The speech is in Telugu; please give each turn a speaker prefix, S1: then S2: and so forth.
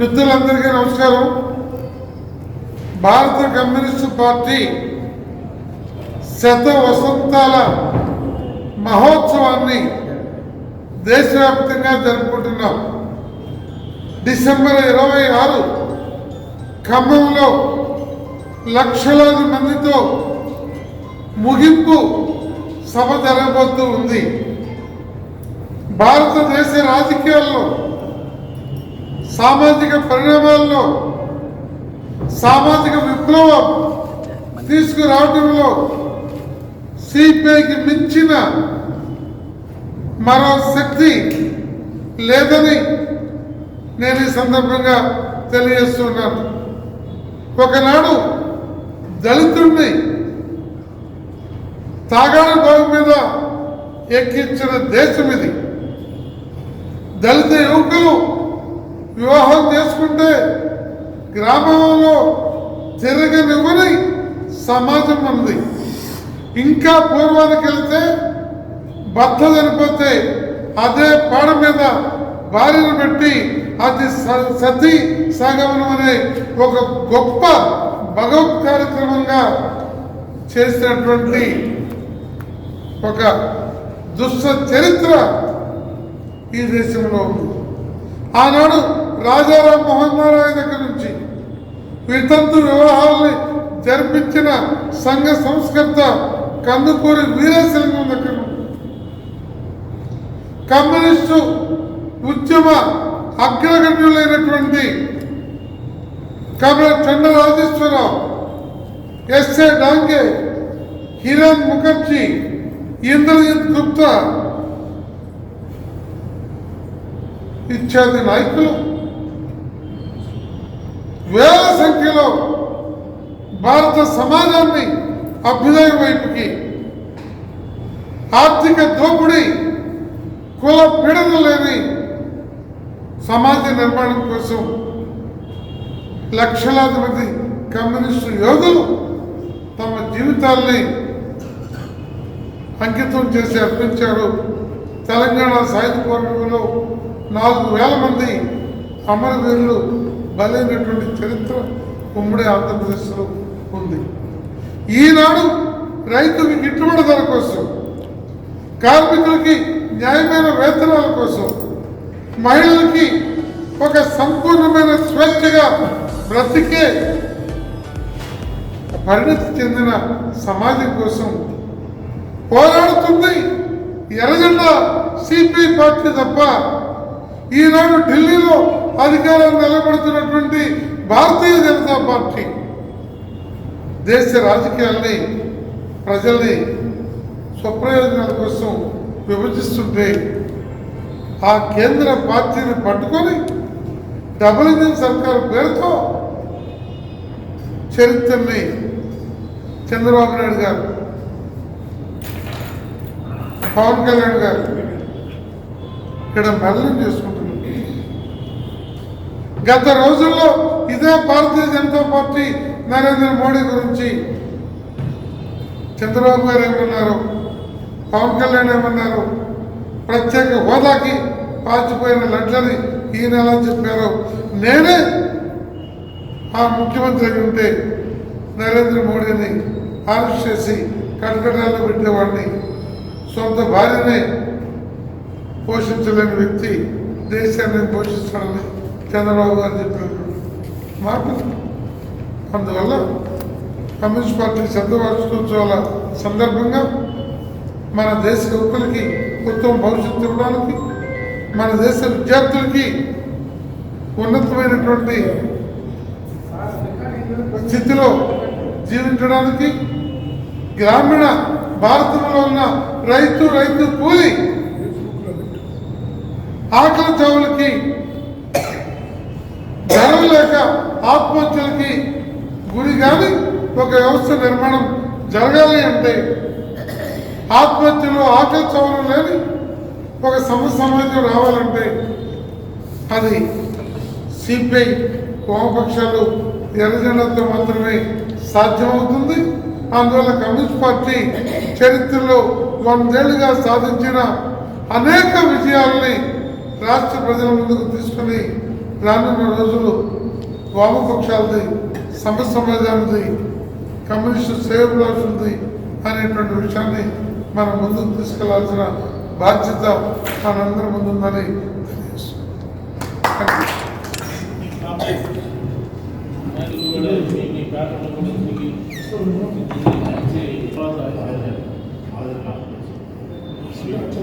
S1: మిత్రులందరికీ నమస్కారం. భారత కమ్యూనిస్టు పార్టీ శత వసంతాల మహోత్సవాన్ని దేశవ్యాప్తంగా జరుపుకుంటున్నాం డిసెంబర్ ఇరవై ఆరు ఖమ్మంలో లక్షలాది మందితో ముగింపు సభ జరగబోతూ ఉంది. భారతదేశ రాజకీయాల్లో సామాజిక పరిణామాల్లో సామాజిక విప్లవం తీసుకురావడంలో సిపిఐకి మించిన మరో శక్తి లేదని నేను ఈ సందర్భంగా తెలియజేస్తున్నాను. ఒకనాడు దళితుడిని తాగాడ బాగు మీద ఎక్కించిన దేశం ఇది. దళిత యువకులు వివాహం చేసుకుంటే గ్రామంలో తిరగనివ్వని సమాజం ఉంది. ఇంకా పూర్వానికి వెళ్తే భర్త చనిపోతే అదే పాడ మీద భార్యను పెట్టి అది స- సతీ సాగమనం అనే ఒక గొప్ప భగవత్ కార్యక్రమంగా చేసినటువంటి ఒక దుష్ట చరిత్ర ఈ దేశంలో ఉంది. ఆనాడు రాజారాం మోహన్ నారాయణ దగ్గర నుంచి వితంతు వివాహాలని జరిపించిన సంఘ సంస్కర్త కందుకూరి వీరేశలింగం దగ్గర కమ్యూనిస్టు ఉద్యమ అగ్రగణ్యులైనటువంటి కమల చండ రాజేశ్వరరావు ఎస్ఏ డాంగే హిరణ్ ముఖర్జీ ఇంద్రజిత్ గుప్తా ఇత్యాది నాయకులు. వేల సంఖ్యలో భారత సమాజాన్ని అభ్యుదయం వైపుకి ఆర్థిక దోపిడీ కుల పీడన లేని సమాజ నిర్మాణం కోసం లక్షలాది మంది కమ్యూనిస్టు యోధులు తమ జీవితాల్ని అంకితం చేసి అర్పించారు. తెలంగాణ సాయుధ పోరాటంలో నాలుగు వేల మంది అమరవీరులు బలైనటువంటి చరిత్ర ఉమ్మడి ఆంధ్రప్రదేశ్లో ఉంది. ఈనాడు రైతుకి గిట్టుబడి ధర కోసం కార్మికులకి న్యాయమైన వేతనాల కోసం మహిళలకి ఒక సంపూర్ణమైన స్వేచ్ఛగా బ్రతికే పరిణతి చెందిన సమాజం కోసం పోరాడుతుంది. ఎర్రజెండా సిపిఐ పార్టీ తప్ప ఈనాడు ఢిల్లీలో అధికారం నిలబడుతున్నటువంటి భారతీయ జనతా పార్టీ దేశ రాజకీయాల్ని ప్రజల్ని స్వప్రయోజనాల కోసం విభజిస్తుంటే ఆ కేంద్ర పార్టీని పట్టుకొని డబుల్ ఇంజిన్ సర్కార్ పేరుతో చరిత్రని చంద్రబాబు నాయుడు గారు పవన్ కళ్యాణ్ గారు ఇక్కడ మరణం చేసుకుంటారు గత రోజుల్లో ఇదే భారతీయ జనతా పార్టీ నరేంద్ర మోడీ గురించి చంద్రబాబు గారు ఏమన్నారు? పవన్ కళ్యాణ్ ఏమన్నారు? ప్రత్యేక హోదాకి పాచిపోయిన లడ్లని ఈయన ఎలా చెప్పారు. నేనే ఆ ముఖ్యమంత్రి అయి ఉంటే నరేంద్ర మోడీని అరెస్ట్ చేసి కటకటాల్లో పెట్టేవాడిని. సొంత భార్యనే పోషించలేని వ్యక్తి దేశాన్ని పోషిస్తాడని చంద్రబాబు గారు చెప్పారు. మార్పు అందువల్ల కమ్యూనిస్ట్ పార్టీ శబ్దవార్షికోత్సవాల సందర్భంగా మన దేశ యువకులకి ఉత్తమ భవిష్యత్తు ఇవ్వడానికి మన దేశ విద్యార్థులకి ఉన్నతమైనటువంటి స్థితిలో జీవించడానికి గ్రామీణ భారతంలో ఉన్న రైతు రైతు కూలి ఆకలి చావులకి ధనం లేక ఆత్మహత్యలకి గురి కానీ ఒక వ్యవస్థ నిర్మాణం జరగాలి అంటే ఆత్మహత్యలు ఆకలి చవరం లేని ఒక సమస్య సమాజం రావాలంటే అది సిపిఐ వామపక్షాలు ఎర్రజెండాతో మాత్రమే సాధ్యమవుతుంది. అందువల్ల కమ్యూనిస్ట్ పార్టీ చరిత్రలో వందేళ్ళుగా సాధించిన అనేక విజయాలని రాష్ట్ర ప్రజల ముందుకు తీసుకుని రానున్న రోజులు వామపక్షాలది సమ సమాజాలది కమ్యూనిస్టు సేవలాసులది అనేటువంటి విషయాన్ని మనం ముందుకు తీసుకెళ్ళాల్సిన బాధ్యత మనందరి ముందుందని తెలియజేస్తున్నాం
S2: మీ ప్యాటర్న్ కూడా మీకు